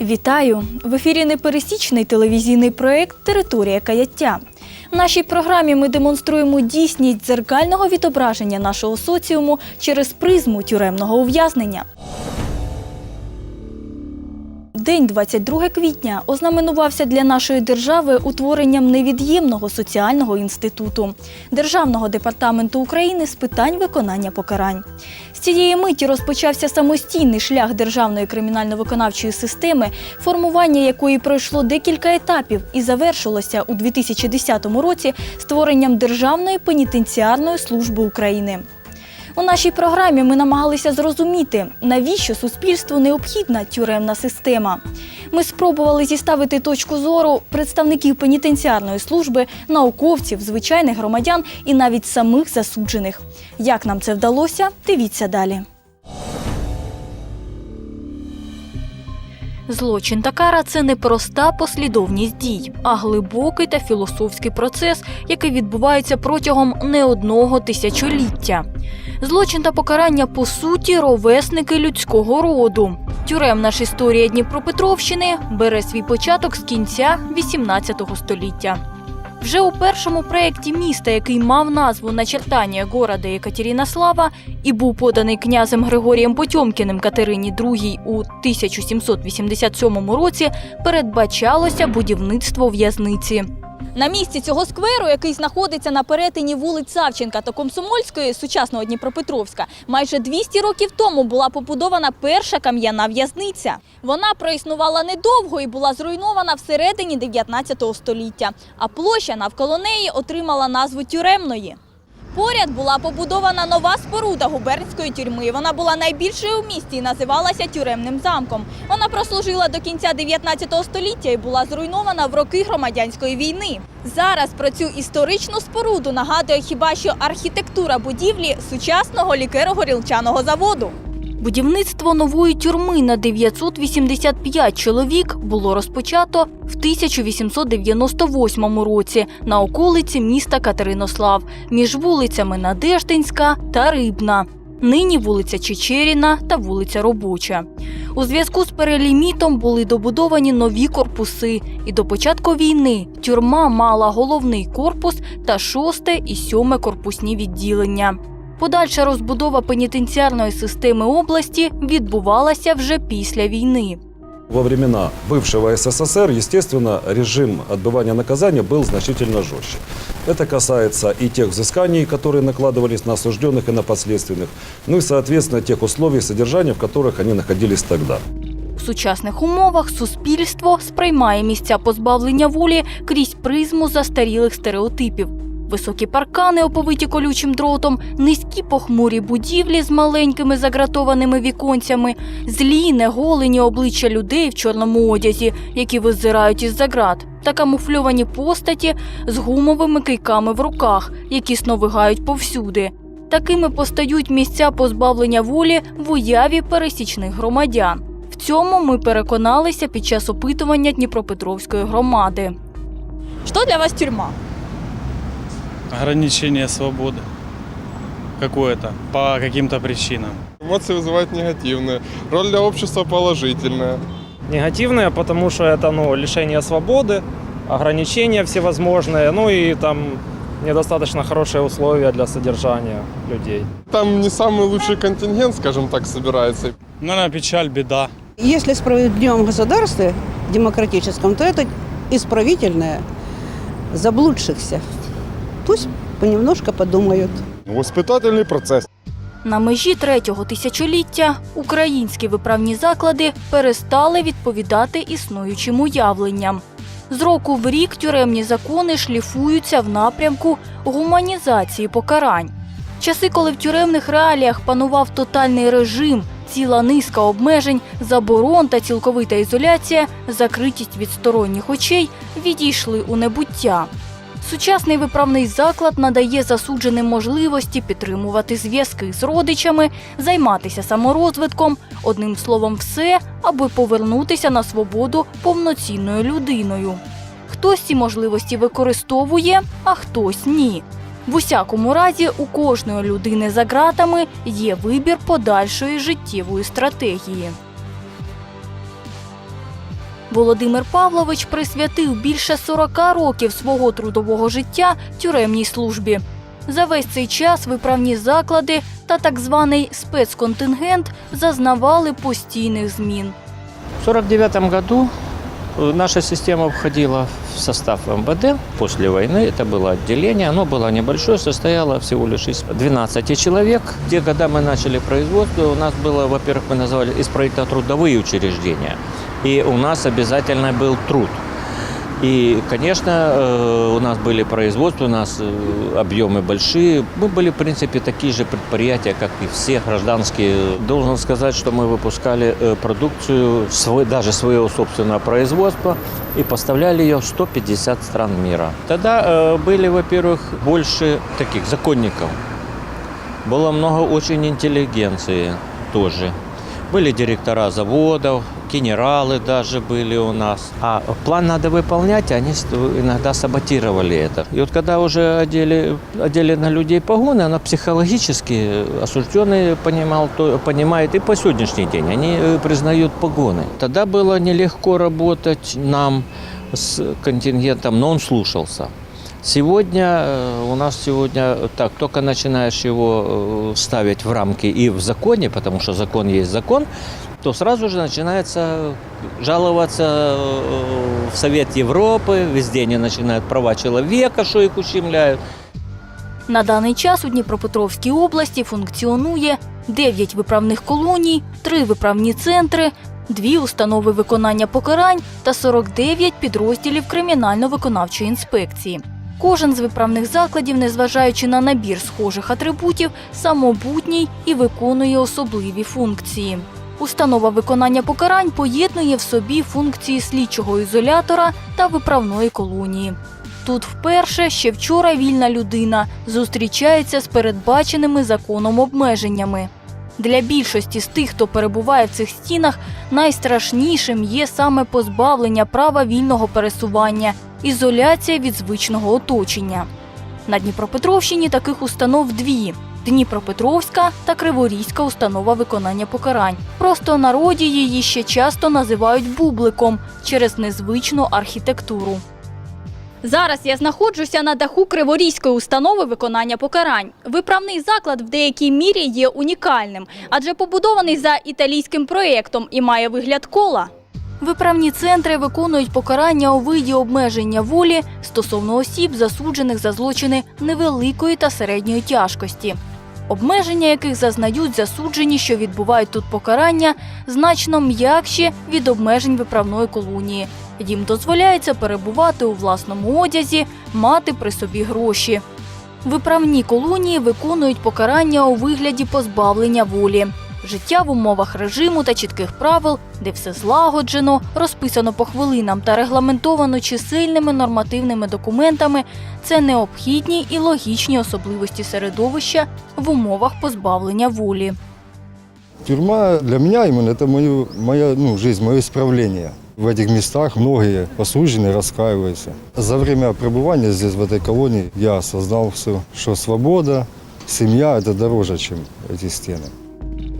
Вітаю! В ефірі непересічний телевізійний проєкт Територія каяття. В нашій програмі ми демонструємо дійсність дзеркального відображення нашого соціуму через призму тюремного ув'язнення. День 22 квітня ознаменувався для нашої держави утворенням невід'ємного соціального інституту Державного департаменту України з питань виконання покарань. З цієї миті розпочався самостійний шлях державної кримінально-виконавчої системи, формування якої пройшло декілька етапів і завершилося у 2010 році створенням Державної пенітенціарної служби України. У нашій програмі ми намагалися зрозуміти, навіщо суспільству необхідна тюремна система. Ми спробували зіставити точку зору представників пенітенціарної служби, науковців, звичайних громадян і навіть самих засуджених. Як нам це вдалося, дивіться далі. Злочин та кара це не проста послідовність дій, а глибокий та філософський процес, який відбувається протягом не одного тисячоліття. Злочин та покарання по суті ровесники людського роду. Тюремна ж історія Дніпропетровщини бере свій початок з кінця XVIII століття. Вже у першому проєкті міста, який мав назву «Начертання города Екатеринослава» і був поданий князем Григорієм Потьомкіним Катерині II у 1787 році, передбачалося будівництво в'язниці. На місці цього скверу, який знаходиться на перетині вулиць Савченка та Комсомольської, сучасного Дніпропетровська, майже 200 років тому була побудована перша кам'яна в'язниця. Вона проіснувала недовго і була зруйнована всередині 19 століття, а площа навколо неї отримала назву тюремної. Поряд була побудована нова споруда губернської тюрми. Вона була найбільшою у місті і називалася тюремним замком. Вона прослужила до кінця 19 століття і була зруйнована в роки громадянської війни. Зараз про цю історичну споруду нагадує хіба що архітектура будівлі сучасного лікеро-горілчаного заводу. Будівництво нової тюрми на 985 чоловік було розпочато в 1898 році на околиці міста Катеринослав між вулицями Надеждинська та Рибна. Нині вулиця Чечеріна та вулиця Робоча. У зв'язку з перелімітом були добудовані нові корпуси, і до початку війни тюрма мала головний корпус та шосте і сьоме корпусні відділення. Подальша розбудова пенітенціарної системи області відбувалася вже після війни. Во времена бывшего СССР, естественно, режим отбывания наказания был значительно жестче. Это касается и тех взысканий, которые накладывались на осужденных и на подследственных, ну и, соответственно, тех условий содержания, в которых они находились тогда. У сучасних умовах суспільство сприймає місця позбавлення волі крізь призму застарілих стереотипів. Високі паркани, оповиті колючим дротом, низькі похмурі будівлі з маленькими загратованими віконцями, злі, неголені обличчя людей в чорному одязі, які визирають із-за ґрат, та камуфльовані постаті з гумовими кийками в руках, які сновигають повсюди. Такими постають місця позбавлення волі в уяві пересічних громадян. В цьому ми переконалися під час опитування Дніпропетровської громади. Що для вас тюрма? Ограничение свободы какое-то по каким-то причинам. Эмоции вызывают негативные. Роль для общества положительная. негативные, потому что это ну, лишение свободы, ограничения всевозможные, ну и там недостаточно хорошие условия для содержания людей. Там не самый лучший контингент, скажем так, собирается. Наверное, печаль, беда. Если в справедливом государстве, демократическом, то это исправительное заблудшихся. Пусть понемножко подумают. Воспитательный процесс. На межі третього тисячоліття українські виправні заклади перестали відповідати існуючим уявленням. З року в рік тюремні закони шліфуються в напрямку гуманізації покарань. Часи, коли в тюремних реаліях панував тотальний режим, ціла низка обмежень, заборон та цілковита ізоляція, закритість від сторонніх очей відійшли у небуття. Сучасний виправний заклад надає засудженим можливості підтримувати зв'язки з родичами, займатися саморозвитком, одним словом, все, аби повернутися на свободу повноцінною людиною. Хтось ці можливості використовує, а хтось ні. В усякому разі, у кожної людини за ґратами є вибір подальшої життєвої стратегії. Володимир Павлович присвятив більше 40 років свого трудового життя тюремній службі. За весь цей час виправні заклади та так званий спецконтингент зазнавали постійних змін. В 1949 году э, наша система входила в состав МВД. После войны это было отделение. Оно было небольшое, состояло всего лишь из 12 человек. В те года мы начали производство, у нас было, во-первых, мы называли исправительно-трудовые учреждения. И у нас обязательно был труд. И, конечно, э, у нас были производства, у нас э, объемы большие. Мы были, в принципе, такие же предприятия, как и все гражданские. Должен сказать, что мы выпускали э, продукцию, свой, даже своего собственного производства, и поставляли ее в 150 стран мира. Тогда были, во-первых, больше таких законников. Было много очень интеллигенции тоже. Были директора заводов, генералы даже были у нас. А план надо выполнять, они иногда саботировали это. И вот когда уже одели, одели на людей погоны, она психологически осужденный понимал, то, понимает и по сегодняшний день. Они э, признают погоны. Тогда было нелегко работать нам с контингентом, но он слушался. Сегодня э, у нас сегодня так, только начинаешь его э, ставить в рамки и в законе, потому что закон есть закон, то сразу же начинается жаловаться э, в Совет Европы, везде они начинают права человека, что их ущемляют. На даний час у Дніпропетровській області функціонує 9 виправних колоній, 3 виправні центри, 2 установи виконання покарань та 49 підрозділів кримінально-виконавчої інспекції. Кожен з виправних закладів, незважаючи на набір схожих атрибутів, самобутній і виконує особливі функції. Установа виконання покарань поєднує в собі функції слідчого ізолятора та виправної колонії. Тут вперше ще вчора вільна людина зустрічається з передбаченими законом обмеженнями. Для більшості з тих, хто перебуває в цих стінах, найстрашнішим є саме позбавлення права вільного пересування, ізоляція від звичного оточення. На Дніпропетровщині таких установ дві: Дніпропетровська та Криворізька установа виконання покарань. Просто народі її ще часто називають бубликом через незвичну архітектуру. Зараз я знаходжуся на даху Криворізької установи виконання покарань. Виправний заклад в деякій мірі є унікальним, адже побудований за італійським проєктом і має вигляд кола. Виправні центри виконують покарання у виді обмеження волі стосовно осіб, засуджених за злочини невеликої та середньої тяжкості. Обмеження яких зазнають засуджені, що відбувають тут покарання, значно м'якші від обмежень виправної колонії. Їм дозволяється перебувати у власному одязі, мати при собі гроші. Виправні колонії виконують покарання у вигляді позбавлення волі Життя в умовах режиму та чітких правил, де все злагоджено, розписано по хвилинам та регламентовано чисельними нормативними документами це необхідні і логічні особливості середовища в умовах позбавлення волі. Тюрьма для меня именно это мою, моя ну, жизнь, мое исправление. В этих местах многие осужденные раскаиваются. За время пребывания здесь, в этой колонии, я осознал все, что свобода, семья – это дороже, чем эти стены.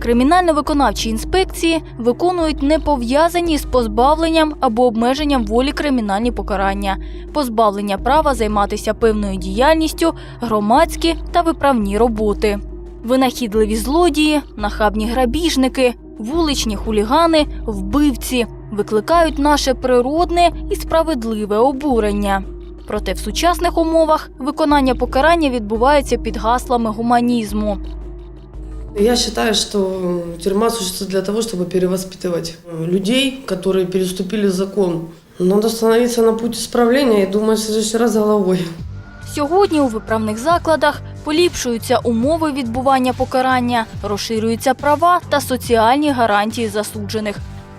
Кримінально-виконавчі інспекції виконують не пов'язані з позбавленням або обмеженням волі кримінальні покарання, позбавлення права займатися певною діяльністю, громадські та виправні роботи. Винахідливі злодії, нахабні грабіжники, вуличні хулігани, вбивці викликають наше природне і справедливе обурення. Проте в сучасних умовах виконання покарання відбувається під гаслами гуманізму. Я считаю, что тюрьма существует для того, чтобы перевоспитывать э, людей, которые переступили закон. Надо становиться на путь исправления и думать в следующий раз головой. Сьогодні у виправних закладах поліпшуються умови відбування покарання, розширюються права та соціальні гарантії засуджених.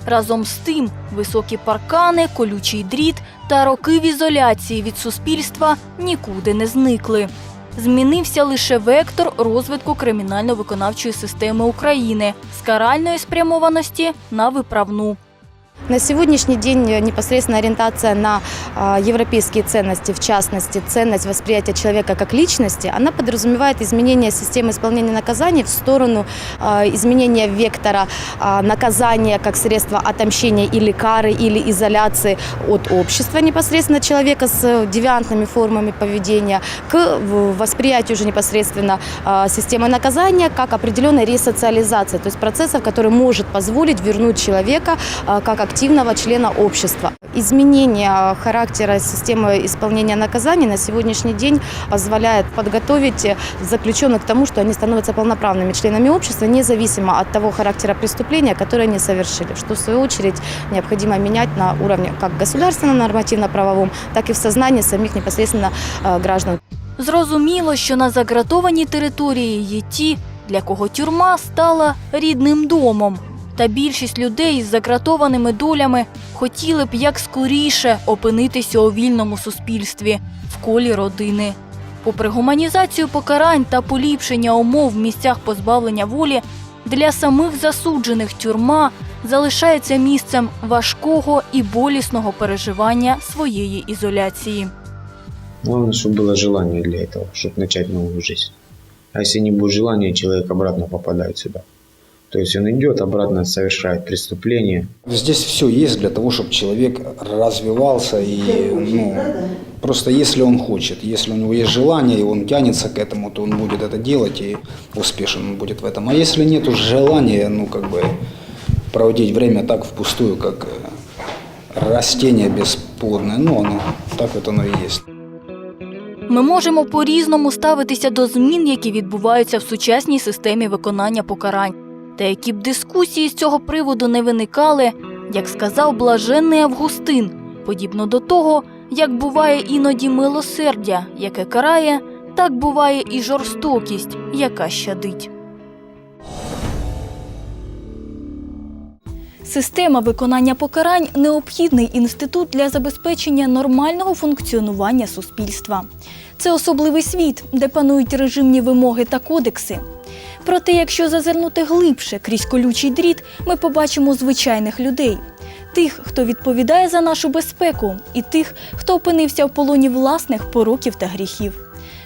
Разом з тим, високі паркани, колючий дріт та роки в ізоляції від суспільства нікуди не зникли. Змінився лише вектор розвитку кримінально-виконавчої системи України з каральної спрямованості на виправну. На сегодняшний день непосредственно ориентация на а, европейские ценности, в частности, ценность восприятия человека как личности, она подразумевает изменение системы исполнения наказаний в сторону а, изменения вектора а, наказания как средства отомщения или кары, или изоляции от общества непосредственно человека с девиантными формами поведения к восприятию уже непосредственно системы наказания как определенной ресоциализации, то есть процессов, который может позволить вернуть человека как активного члена общества. Изменение а, характера системы исполнения наказаний на сегодняшний день позволяет подготовить э, заключенных к тому, что они становятся полноправными членами общества, независимо от того характера преступления, которое они совершили, что в свою очередь необходимо менять на уровне как государственном нормативно-правовом, так и в сознании самих непосредственно э, граждан. Зрозуміло, що на загратованій території є ті, для кого тюрма стала рідним домом. Та більшість людей з загратованими долями хотіли б як скоріше опинитися у вільному суспільстві в колі родини. Попри гуманізацію покарань та поліпшення умов в місцях позбавлення волі, для самих засуджених тюрма залишається місцем важкого і болісного переживання своєї ізоляції. Главное, чтобы было желание для этого, чтобы начать новую жизнь. А если не будет желания, человек обратно попадает сюда. То есть он идет, обратно совершает преступление. Здесь все есть для того, чтобы человек развивался и, ну, просто если он хочет, если у него есть желание и он тянется к этому, то он будет это делать и успешен он будет в этом. А если нет желания, ну, как бы проводить время так впустую, как э, растение бесплодное, ну, оно, так вот оно и есть. Ми можемо по-різному ставитися до змін, які відбуваються в сучасній системі виконання покарань. Та які б дискусії з цього приводу не виникали, як сказав блаженний Августин, подібно до того, як буває іноді милосердя, яке карає, так буває і жорстокість, яка щадить. Система виконання покарань необхідний інститут для забезпечення нормального функціонування суспільства. Це особливий світ, де панують режимні вимоги та кодекси. Проте, якщо зазирнути глибше крізь колючий дріт, ми побачимо звичайних людей. Тих, хто відповідає за нашу безпеку, і тих, хто опинився в полоні власних пороків та гріхів.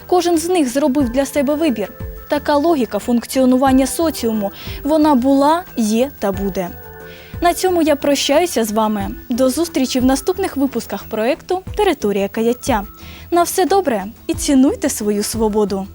Кожен з них зробив для себе вибір. Така логіка функціонування соціуму вона була, є та буде. На цьому я прощаюся з вами. До зустрічі в наступних випусках проекту Територія каяття. На все добре і цінуйте свою свободу.